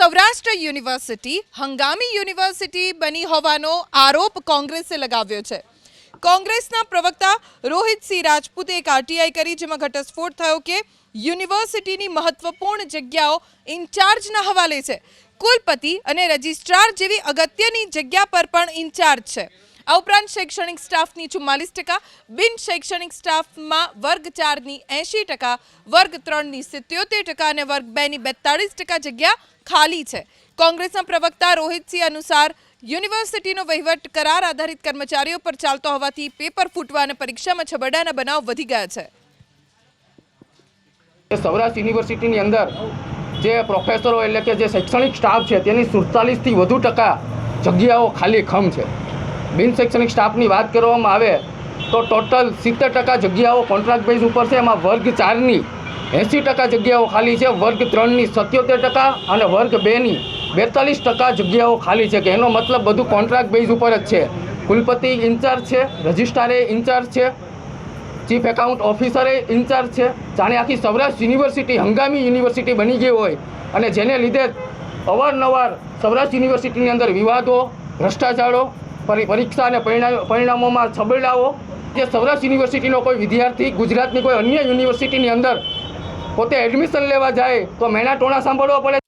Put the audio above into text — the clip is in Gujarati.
સૌરાષ્ટ્ર યુનિવર્સિટી હંગામી યુનિવર્સિટી બની હોવાનો આરોપ કોંગ્રેસે લગાવ્યો છે. કોંગ્રેસના પ્રવક્તા રોહિતસિંહ રાજપૂતે એક આરટીઆઈ કરી જેમાં ઘટસ્ફોટ થયો કે યુનિવર્સિટીની મહત્વપૂર્ણ જગ્યાઓ ઇન્ચાર્જના હવાલે છે. કુલપતિ અને રજિસ્ટ્રાર જેવી અગત્યની જગ્યા પર પણ ઇન્ચાર્જ છે. આ ઉપરાંત શૈક્ષણિક સ્ટાફની ચુમ્માલીસ ટકા, બિન શૈક્ષણિક સ્ટાફમાં વર્ગ ચારની એંશી ટકા, વર્ગ ત્રણની સિત્યોતેર ટકા અને વર્ગ બેની બેતાળીસ ટકા જગ્યા ખાલી છે. કોંગ્રેસના પ્રવક્તા રોહિતસિંહ અનુસાર, યુનિવર્સિટીનો વહીવટ કરાર આધારિત કર્મચારીઓ પર ચાલતો હોવાથી પેપર ફૂટવા અને પરીક્ષામાં છબરડાના બનાવ વધી ગયા છે. સૌરાષ્ટ્ર યુનિવર્સિટીની અંદર જે પ્રોફેસરો એટલે કે જે શૈક્ષણિક સ્ટાફ છે, તેની સુડતાલીસથી વધુ ટકા જગ્યાઓ ખાલી ખમ છે. બિન શૈક્ષણિક સ્ટાફની વાત કરવામાં આવે તો ટોટલ સિત્તેર ટકા જગ્યાઓ કોન્ટ્રાક્ટ બેઝ ઉપર છે. એમાં વર્ગ ચારની એંસી ટકા જગ્યાઓ ખાલી છે. વર્ગ ત્રણની સત્યોતેર ટકા અને વર્ગ બેની બેતાલીસ ટકા જગ્યાઓ ખાલી છે કે એનો મતલબ બધું કોન્ટ્રાક્ટ બેઝ ઉપર જ છે. કુલપતિ ઇન્ચાર્જ છે, રજિસ્ટ્રારે ઇન્ચાર્જ છે, ચીફ એકાઉન્ટ ઓફિસરે ઇન્ચાર્જ છે. જાણે આખી સૌરાષ્ટ્ર યુનિવર્સિટી હંગામી યુનિવર્સિટી બની ગઈ હોય અને જેને લીધે અવારનવાર સૌરાષ્ટ્ર યુનિવર્સિટીની અંદર વિવાદો, ભ્રષ્ટાચારો પરીક્ષા અને પરિણામ પરિણામોમાં છબરડાઓ જે સૌરાષ્ટ્ર યુનિવર્સિટીનો કોઈ વિદ્યાર્થી, ગુજરાતની કોઈ અન્ય યુનિવર્સિટીની અંદર પોતે એડમિશન લેવા જાય તો મેણા ટોણા સાંભળવા પડે